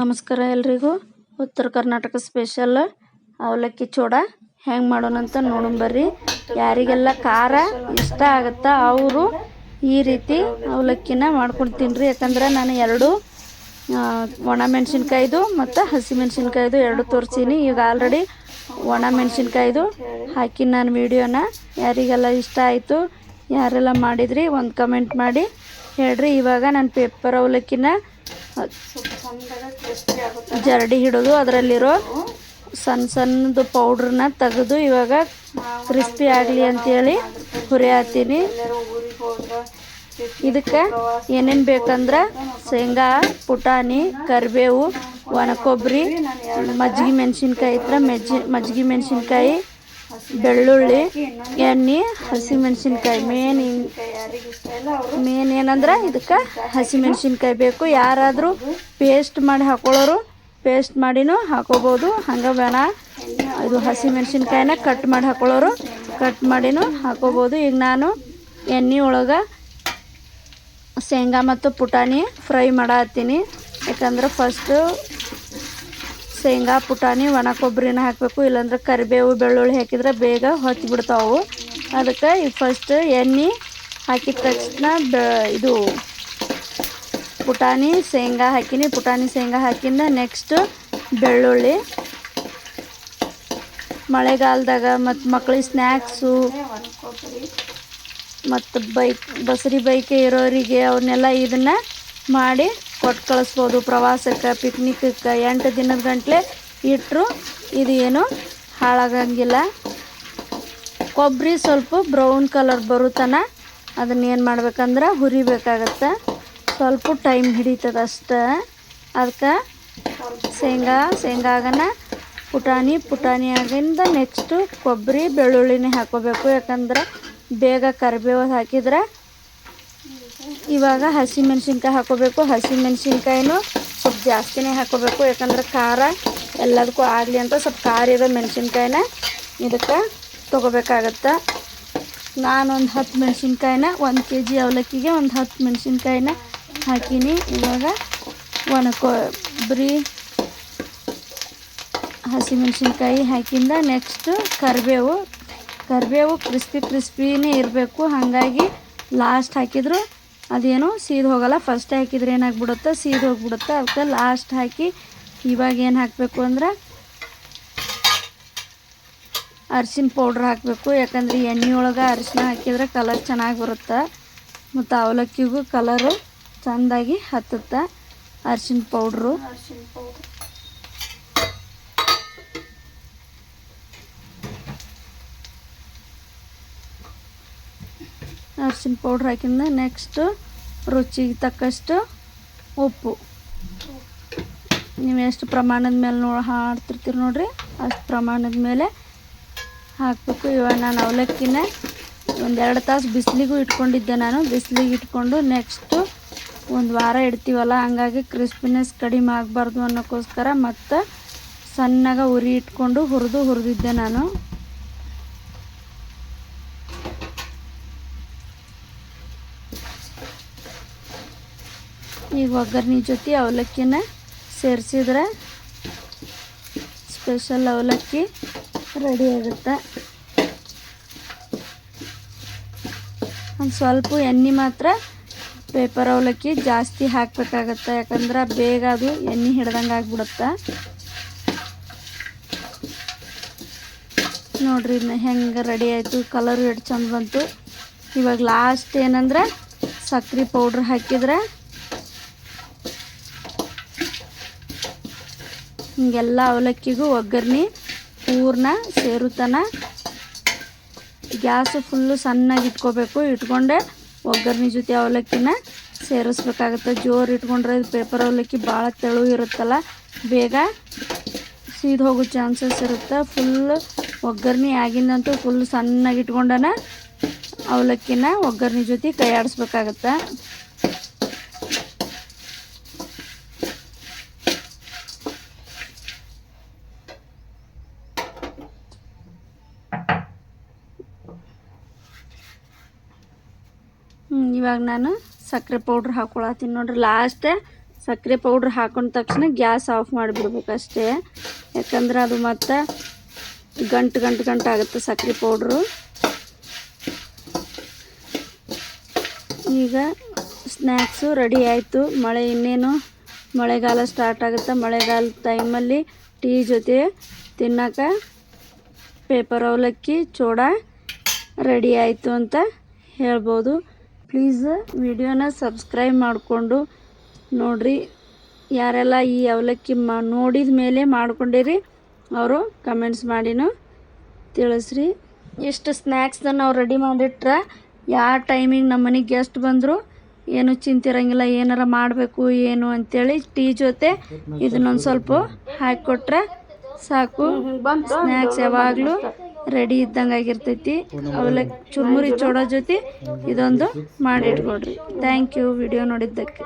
ನಮಸ್ಕಾರ ಎಲ್ರಿಗೂ. ಉತ್ತರ ಕರ್ನಾಟಕ ಸ್ಪೆಷಲ್. ಅವಲಕ್ಕಿ ಚೋಡ ಹೆಂಗೆ ಮಾಡೋಣಂತ ನೋಡೋಣ ಬರ್ರಿ. ಯಾರಿಗೆಲ್ಲ ಖಾರ ಇಷ್ಟ ಆಗುತ್ತಾ ಅವರು ಈ ರೀತಿ ಅವಲಕ್ಕಿನ ಮಾಡ್ಕೊಂಡು ತಿನ್ನಿರಿ ಯಾಕಂದ್ರೆ ನಾನು ಎರಡು ಒಣ ಮೆಣಸಿನ್ಕಾಯ್ದು ಮತ್ತು ಹಸಿ ಮೆಣಸಿನ್ಕಾಯ್ದು ಎರಡು ತೋರಿಸೀನಿ. ಈಗ ಆಲ್ರೆಡಿ ಒಣ ಮೆಣಸಿನ್ಕಾಯ್ದು ಹಾಕಿ ನಾನು ವಿಡಿಯೋನ ಯಾರಿಗೆಲ್ಲ ಇಷ್ಟ ಆಯಿತು, ಯಾರೆಲ್ಲ ಮಾಡಿದ್ರಿ, ಒಂದು ಕಮೆಂಟ್ ಮಾಡಿ ಹೇಳ್ರಿ. ಇವಾಗ ನಾನು ಪೇಪರ್ ಅವಲಕ್ಕಿನ ಜರಡಿ ಹಿಡಿದು ಅದರಲ್ಲಿರೋ ಸಣ್ಣ ಸಣ್ಣದು ಪೌಡ್ರನ್ನ ತೆಗೆದು ಇವಾಗ ಕ್ರಿಸ್ಪಿ ಆಗಲಿ ಅಂತೇಳಿ ಹಾಕ್ತೀನಿ. ಇದಕ್ಕೆ ಏನೇನು ಬೇಕಂದ್ರೆ ಶೇಂಗಾ, ಪುಟಾಣಿ, ಕರಿಬೇವು, ಒಣ ಕೊಬ್ಬರಿ, ಮಜ್ಜಿಗೆ ಮೆಣಸಿನ್ಕಾಯಿ ಇದ್ರೆ ಮೆಜ್ಜಿ ಮಜ್ಜಿಗೆ ಮೆಣಸಿನ್ಕಾಯಿ ಬೆಳ್ಳುಳ್ಳಿ, ಎಣ್ಣೆ ಹಸಿ ಮೆಣಸಿನ್ಕಾಯಿ ಮೇನ್ ಮೇನ್ ಏನಂದ್ರೆ ಇದಕ್ಕೆ ಹಸಿ ಮೆಣಸಿನ್ಕಾಯಿ ಬೇಕು. ಯಾರಾದರೂ ಪೇಸ್ಟ್ ಮಾಡಿ ಹಾಕೊಳ್ಳೋರು ಪೇಸ್ಟ್ ಮಾಡಿನೂ ಹಾಕೋಬೋದು. ಹಂಗೆ ಬೇಣ ಇದು ಹಸಿ ಮೆಣಸಿನ್ಕಾಯಿನ ಕಟ್ ಮಾಡಿ ಹಾಕೊಳ್ಳೋರು ಕಟ್ ಮಾಡಿನೂ ಹಾಕೋಬೋದು. ಈಗ ನಾನು ಎಣ್ಣೆ ಒಳಗೆ ಶೇಂಗಾ ಮತ್ತು ಪುಟಾಣಿ ಫ್ರೈ ಮಾಡತ್ತೀನಿ. ಯಾಕಂದ್ರೆ ಫಸ್ಟು ಶೇಂಗಾ, ಪುಟಾಣಿ, ಒಣ ಕೊಬ್ಬರಿನ ಹಾಕಬೇಕು. ಇಲ್ಲಾಂದ್ರೆ ಕರಿಬೇವು, ಬೆಳ್ಳುಳ್ಳಿ ಹಾಕಿದ್ರೆ ಬೇಗ ಹೊತ್ತಿ ಬಿಡ್ತಾವು ಅದಕ್ಕೆ ಈಗ ಫಸ್ಟ್ ಎಣ್ಣೆ ಹಾಕಿದ ತಕ್ಷಣ ಬೆ, ಇದು ಪುಟಾಣಿ ಶೇಂಗಾ ಹಾಕಿನಿ. ಪುಟಾಣಿ ಶೇಂಗಾ ಹಾಕಿಂದ ನೆಕ್ಸ್ಟ್ ಬೆಳ್ಳುಳ್ಳಿ. ಮಳೆಗಾಲದಾಗ ಮತ್ತು ಮಕ್ಳಿಗೆ ಸ್ನ್ಯಾಕ್ಸು ಮತ್ತು ಬೈಕ್ ಬಸರಿ ಬೈಕೆ ಇರೋರಿಗೆ ಅವನ್ನೆಲ್ಲ ಇದನ್ನು ಮಾಡಿ ಕೊಟ್ಟು ಕಳಿಸ್ಬೋದು, ಪ್ರವಾಸಕ್ಕೆ ಪಿಕ್ನಿಕ್ಕ ಎಂಟು ದಿನದ ಗಂಟ್ಲೆ ಇಟ್ಟರು ಇದು ಏನು ಹಾಳಾಗಂಗಿಲ್ಲ. ಕೊಬ್ಬರಿ ಸ್ವಲ್ಪ ಬ್ರೌನ್ ಕಲರ್ ಬರುತ್ತನ ತನ ಅದನ್ನ ಏನು ಮಾಡ್ಬೇಕಂದ್ರೆ ಹುರಿಬೇಕಾಗತ್ತೆ. ಸ್ವಲ್ಪ ಟೈಮ್ ಹಿಡಿತದೆ ಅಷ್ಟೇ. ಅದಕ್ಕೆ ಶೇಂಗಾ, ಶೇಂಗಾಗನ ಪುಟಾಣಿ ಪುಟಾಣಿ ಆಗಿಂದ ನೆಕ್ಸ್ಟು ಕೊಬ್ಬರಿ ಬೆಳ್ಳುಳ್ಳಿನೇ ಹಾಕೋಬೇಕು. ಯಾಕಂದ್ರೆ ಬೇಗ ಕರಿಬೇವು ಹಾಕಿದ್ರೆ ಇವಾಗ ಹಸಿ ಮೆಣಸಿನ್ಕಾಯಿ ಹಾಕೋಬೇಕು. ಹಸಿ ಮೆಣಸಿನ್ಕಾಯಿನೂ ಸ್ವಲ್ಪ ಜಾಸ್ತಿನೇ ಹಾಕೋಬೇಕು. ಯಾಕಂದ್ರೆ ಖಾರ ಎಲ್ಲದಕ್ಕೂ ಆಗಲಿ ಅಂತ ಸ್ವಲ್ಪ ಖಾರ ಇರೋ ಮೆಣಸಿನ್ಕಾಯಿನ ಇದಕ್ಕೆ ತೊಗೋಬೇಕಾಗತ್ತೆ. ನಾನೊಂದು ಹತ್ತು ಮೆಣಸಿನ್ಕಾಯಿನ, ಒಂದು ಕೆ ಜಿ ಅವಲಕ್ಕಿಗೆ ಒಂದು ಹತ್ತು ಮೆಣಸಿನ್ಕಾಯಿನ ಹಾಕೀನಿ. ಇವಾಗ ಒಣ ಕೊಬ್ಬರಿ ಹಸಿ ಮೆಣಸಿನ್ಕಾಯಿ ಹಾಕಿಂದ ನೆಕ್ಸ್ಟು ಕರಿಬೇವು. ಕರಿಬೇವು ಕ್ರಿಸ್ಪಿ ಕ್ರಿಸ್ಪಿನೇ ಇರಬೇಕು. ಹಾಗಾಗಿ ಲಾಸ್ಟ್ ಹಾಕಿದ್ರು ಅದೇನು ಸೀದ್ ಹೋಗಲ್ಲ. ಫಸ್ಟ್ ಹಾಕಿದ್ರೆ ಏನಾಗ್ಬಿಡುತ್ತೆ? ಸೀದ್ ಹೋಗ್ಬಿಡುತ್ತೆ. ಅದಕ್ಕೆ ಲಾಸ್ಟ್ ಹಾಕಿ ಇವಾಗ ಏನು ಹಾಕಬೇಕು ಅಂದ್ರೆ ಅರಿಶಿನ ಪೌಡ್ರ್ ಹಾಕಬೇಕು. ಯಾಕಂದ್ರೆ ಎಣ್ಣೆ ಒಳಗೆ ಅರಿಶಿನ ಹಾಕಿದ್ರೆ ಕಲರ್ ಚೆನ್ನಾಗಿ ಬರುತ್ತೆ. ಮತ್ತು ಅವಲಕ್ಕಿಗೂ ಕಲರು ಚೆಂದಾಗಿ ಹತ್ತುತ್ತೆ. ಅರಿಶಿನ ಪೌಡ್ರು ಹಾಕಿಂದ ನೆಕ್ಸ್ಟ್ ರುಚಿಗೆ ತಕ್ಕಷ್ಟು ಉಪ್ಪು. ನೀವು ಎಷ್ಟು ಪ್ರಮಾಣದ ಮೇಲೆ ನೋ ಹಾಡ್ತಿರ್ತೀರಿ ನೋಡ್ರಿ, ಅಷ್ಟು ಪ್ರಮಾಣದ ಮೇಲೆ ಹಾಕಬೇಕು. ಇವಾಗ ನಾನು ಅವಲಕ್ಕಿನ ಒಂದೆರಡು ತಾಸು ಬಿಸಿಲಿಗೂ ಇಟ್ಕೊಂಡಿದ್ದೆ ನಾನು. ಬಿಸಿಲಿಗೆ ಇಟ್ಕೊಂಡು ನೆಕ್ಸ್ಟು ಒಂದು ವಾರ ಇಡ್ತೀವಲ್ಲ, ಹಂಗಾಗಿ ಕ್ರಿಸ್ಪಿನೆಸ್ ಕಡಿಮೆ ಆಗಬಾರ್ದು ಅನ್ನೋಕ್ಕೋಸ್ಕರ ಮತ್ತು ಸಣ್ಣಗ ಉರಿ ಇಟ್ಕೊಂಡು ಹುರಿದು ಹುರಿದಿದ್ದೆ ನಾನು. ಈಗ ಒಗ್ಗರಣೆ ಜೊತೆ ಅವಲಕ್ಕಿನ ಸೇರಿಸಿದ್ರೆ ಸ್ಪೆಷಲ್ ಅವಲಕ್ಕಿ ರೆಡಿ ಆಗುತ್ತೆ. ಒಂದು ಸ್ವಲ್ಪ ಎಣ್ಣೆ ಮಾತ್ರ ಪೇಪರ್ ಅವಲಕ್ಕಿ ಜಾಸ್ತಿ ಹಾಕಬೇಕಾಗತ್ತೆ, ಯಾಕಂದ್ರೆ ಬೇಗ ಅದು ಎಣ್ಣೆ ಹಿಡ್ದಂಗೆ ಆಗ್ಬಿಡುತ್ತೆ. ನೋಡ್ರಿ ಇನ್ನು ಹೆಂಗೆ ರೆಡಿ ಆಯಿತು ಕಲರು ಎಷ್ಟು ಚಂದ ಬಂತು. ಇವಾಗ ಲಾಸ್ಟ್ ಏನಂದ್ರೆ ಸಕ್ರೆ ಪೌಡ್ರ್ ಹಾಕಿದ್ರೆ ಹಿಂಗೆಲ್ಲ ಅವಲಕ್ಕಿಗೂ ಒಗ್ಗರಣೆ, ಪೂರ್ಣ ಸೇರುತನ. ಗ್ಯಾಸು ಫುಲ್ಲು ಸಣ್ಣಗೆ ಇಟ್ಕೋಬೇಕು. ಇಟ್ಕೊಂಡೆ ಒಗ್ಗರಣೆ ಜೊತೆ ಅವಲಕ್ಕಿನ ಸೇರಿಸ್ಬೇಕಾಗತ್ತೆ. ಜೋರು ಇಟ್ಕೊಂಡ್ರೆ ಇದು ಪೇಪರ್ ಅವಲಕ್ಕಿ ಭಾಳ ತೆಳು ಇರುತ್ತಲ್ಲ, ಬೇಗ ಸೀದ್ ಹೋಗೋ ಚಾನ್ಸಸ್ ಇರುತ್ತೆ. ಫುಲ್ ಒಗ್ಗರಣೆ ಆಗಿಂದಂತೂ ಫುಲ್ ಸಣ್ಣಗೆ ಇಟ್ಕೊಂಡನ ಅವಲಕ್ಕಿನ ಒಗ್ಗರಣೆ ಜೊತೆ ಕೈ ಆಡಿಸ್ಬೇಕಾಗತ್ತೆ ಇವಾಗ ನಾನು ಸಕ್ಕರೆ ಪೌಡ್ರ್ ಹಾಕೊಳತ್ತೀನಿ ನೋಡ್ರಿ. ಲಾಸ್ಟ್ ಸಕ್ಕರೆ ಪೌಡ್ರ್ ಹಾಕೊಂಡ ತಕ್ಷಣ ಗ್ಯಾಸ್ ಆಫ್ ಮಾಡಿಬಿಡ್ಬೇಕಷ್ಟೇ. ಯಾಕಂದ್ರೆ ಅದು ಮತ್ತು ಗಂಟು ಗಂಟು ಗಂಟು ಆಗುತ್ತೆ ಸಕ್ಕರೆ ಪೌಡ್ರು ಈಗ ಸ್ನ್ಯಾಕ್ಸು ರೆಡಿ ಆಯಿತು. ಮಳೆ ಇನ್ನೇನು, ಮಳೆಗಾಲ ಸ್ಟಾರ್ಟ್ ಆಗುತ್ತೆ. ಮಳೆಗಾಲದ ಟೈಮಲ್ಲಿ ಟೀ ಜೊತೆ ತಿನ್ನೋಕೆ ಪೇಪರ್ ಅವಲಕ್ಕಿ, ಚೂಡ ರೆಡಿ ಆಯಿತು ಅಂತ ಹೇಳ್ಬೋದು. ಪ್ಲೀಸ್ ವಿಡಿಯೋನ ಸಬ್ಸ್ಕ್ರೈಬ್ ಮಾಡಿಕೊಂಡು ನೋಡಿರಿ. ಯಾರೆಲ್ಲ ಈ ಅವಲಕ್ಕಿ ಮಾ ನೋಡಿದ ಮೇಲೆ ಮಾಡ್ಕೊಂಡಿರಿ ಅವರು ಕಮೆಂಟ್ಸ್ ಮಾಡಿನೂ ತಿಳಿಸ್ರಿ. ಎಷ್ಟು ಸ್ನ್ಯಾಕ್ಸ್ನ ನಾವು ರೆಡಿ ಮಾಡಿಟ್ರೆ ಯಾವ ಟೈಮಿಗೆ ನಮ್ಮ ಮನೆಗೆ ಗೆಸ್ಟ್ ಬಂದರು ಏನು ಚಿಂತಿರಂಗಿಲ್ಲ ಏನಾರ ಮಾಡಬೇಕು ಏನು ಅಂತೇಳಿ ಟೀ ಜೊತೆ ಇದನ್ನೊಂದು ಸ್ವಲ್ಪ ಹಾಕಿಕೊಟ್ರೆ ಸಾಕು. ಸ್ನ್ಯಾಕ್ಸ್ ಯಾವಾಗಲೂ ರೆಡಿ ಇದ್ದಂಗೆ ಆಗಿರ್ತೈತಿ. ಅವಲಕ್ಕಿ ಚುರ್ಮುರಿ ಚೋಡ ಜೊತೆ ಇದೊಂದು ಮಾಡಿಟ್ಕೊಡ್ರಿ. ಥ್ಯಾಂಕ್ ಯು ವಿಡಿಯೋ ನೋಡಿದ್ದಕ್ಕೆ.